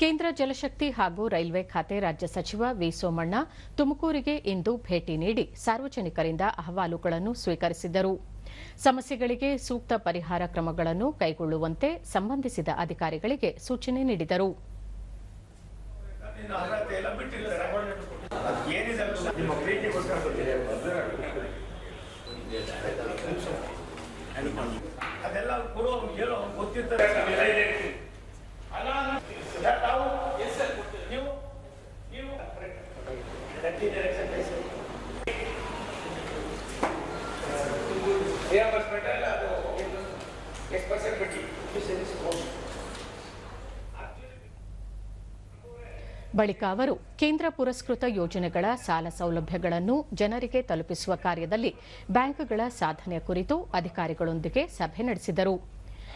ಕೇಂದ್ರ ಜಲಶಕ್ತಿ ಹಾಗೂ ರೈಲ್ವೆ ಖಾತೆ ರಾಜ್ಯ ಸಚಿವ ವಿ ಸೋಮಣ್ಣ ತುಮಕೂರಿಗೆ ಇಂದು ಭೇಟಿ ನೀಡಿ ಸಾರ್ವಜನಿಕರಿಂದ ಅಹವಾಲುಗಳನ್ನು ಸ್ವೀಕರಿಸಿದರು. ಸಮಸ್ಯೆಗಳಿಗೆ ಸೂಕ್ತ ಪರಿಹಾರ ಕ್ರಮಗಳನ್ನು ಕೈಗೊಳ್ಳುವಂತೆ ಸಂಬಂಧಿಸಿದ ಅಧಿಕಾರಿಗಳಿಗೆ ಸೂಚನೆ ನೀಡಿದರು. ನಿನ್ನ ಬಳಿಕ ಅವರು ಕೇಂದ್ರ ಪುರಸ್ಕೃತ ಯೋಜನೆಗಳ ಸಾಲ ಸೌಲಭ್ಯಗಳನ್ನು ಜನರಿಗೆ ತಲುಪಿಸುವ ಕಾರ್ಯದಲ್ಲಿ ಬ್ಯಾಂಕ್ಗಳ ಸಾಧನೆ ಕುರಿತು ಅಧಿಕಾರಿಗಳೊಂದಿಗೆ ಸಭೆ ನಡೆಸಿದರು.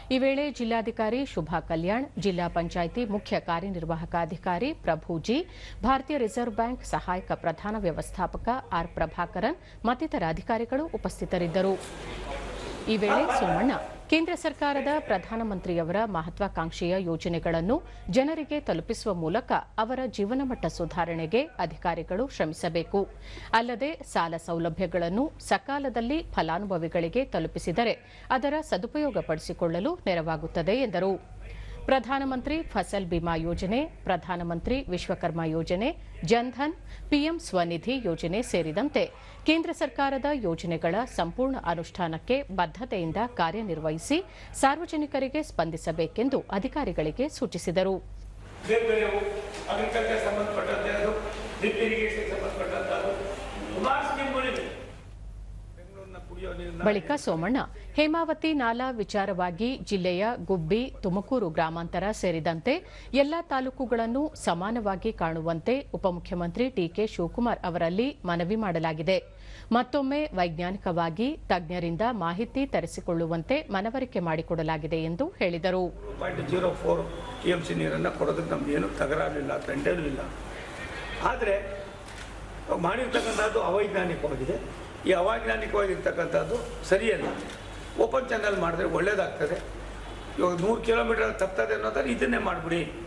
ಈ ವೇಳೆ ಜಿಲ್ಲಾಧಿಕಾರಿ ಶುಭಾ ಕಲ್ಯಾಣ್ ಜಿಲ್ಲಾ ಪಂಚಾಯಿತಿ ಮುಖ್ಯ ಕಾರ್ಯನಿರ್ವಾಹಕ ಅಧಿಕಾರಿ ಪ್ರಭುಜಿ ಭಾರತೀಯ ರಿಸರ್ವ್ ಬ್ಯಾಂಕ್ ಸಹಾಯಕ ಪ್ರಧಾನ ವ್ಯವಸ್ಥಾಪಕ ಆರ್ ಪ್ರಭಾಕರನ್ ಮತ್ತಿತರ ಅಧಿಕಾರಿಗಳು ಉಪಸ್ಥಿತರಿದ್ದರು ಈ ವೇಳೆ ಸೋಮಣ್ಣ ಕೇಂದ್ರ ಸರ್ಕಾರದ ಪ್ರಧಾನಮಂತ್ರಿಯವರ ಮಹತ್ವಾಕಾಂಕ್ಷೆಯ ಯೋಜನೆಗಳನ್ನು ಜನರಿಗೆ ತಲುಪಿಸುವ ಮೂಲಕ ಅವರ ಜೀವನಮಟ್ಟ ಸುಧಾರಣೆಗೆ ಅಧಿಕಾರಿಗಳು ಶ್ರಮಿಸಬೇಕು. ಅಲ್ಲದೆ ಸಾಲ ಸೌಲಭ್ಯಗಳನ್ನು ಸಕಾಲದಲ್ಲಿ ಫಲಾನುಭವಿಗಳಿಗೆ ತಲುಪಿಸಿದರೆ ಅದರ ಸದುಪಯೋಗಪಡಿಸಿಕೊಳ್ಳಲು ನೆರವಾಗುತ್ತದೆ ಎಂದರು. ಪ್ರಧಾನಮಂತ್ರಿ ಫಸಲ್ ಬಿಮಾ ಯೋಜನೆ, ಪ್ರಧಾನಮಂತ್ರಿ ವಿಶ್ವಕರ್ಮ ಯೋಜನೆ ಜನ್ಧನ್ ಪಿಎಂ ಸ್ವನಿಧಿ ಯೋಜನೆ ಸೇರಿದಂತೆ ಕೇಂದ್ರ ಸರ್ಕಾರದ ಯೋಜನೆಗಳ ಸಂಪೂರ್ಣ ಅನುಷ್ಠಾನಕ್ಕೆ ಬದ್ಧತೆಯಿಂದ ಕಾರ್ಯನಿರ್ವಹಿಸಿ ಸಾರ್ವಜನಿಕರಿಗೆ ಸ್ಪಂದಿಸಬೇಕೆಂದು ಅಧಿಕಾರಿಗಳಿಗೆ ಸೂಚಿಸಿದರು. ಬಳಿಕ ಸೋಮಣ್ಣ, ಹೇಮಾವತಿ ನಾಲಾ ವಿಚಾರವಾಗಿ ಜಿಲ್ಲೆಯ ಗುಬ್ಬಿ, ತುಮಕೂರು ಗ್ರಾಮಾಂತರ ಸೇರಿದಂತೆ ಎಲ್ಲಾ ತಾಲೂಕುಗಳನ್ನು ಸಮಾನವಾಗಿ ಕಾಣುವಂತೆ ಉಪಮುಖ್ಯಮಂತ್ರಿ ಟಿಕೆ ಶಿವಕುಮಾರ್ ಅವರಲ್ಲಿ ಮನವಿ ಮಾಡಲಾಗಿದೆ. ಮತ್ತೊಮ್ಮೆ ವೈಜ್ಞಾನಿಕವಾಗಿ ತಜ್ಞರಿಂದ ಮಾಹಿತಿ ತರಿಸಿಕೊಳ್ಳುವಂತೆ ಮನವರಿಕೆ ಮಾಡಿಕೊಡಲಾಗಿದೆ ಎಂದು ಹೇಳಿದರು. ಆದರೆ ಮಾಡಿರ್ತಕ್ಕಂಥದ್ದು ಅವೈಜ್ಞಾನಿಕವಾಗಿದೆ. ಈ ಅವೈಜ್ಞಾನಿಕವಾಗಿರ್ತಕ್ಕಂಥದ್ದು ಸರಿಯಲ್ಲ. ಓಪನ್ ಚಾನಲ್ ಮಾಡಿದ್ರೆ ಒಳ್ಳೇದಾಗ್ತದೆ. ಇವಾಗ ನೂರು ಕಿಲೋಮೀಟರ್ ತಪ್ತದೆ ಅನ್ನೋದಾದ್ರೆ ಇದನ್ನೇ ಮಾಡಿಬಿಡಿ.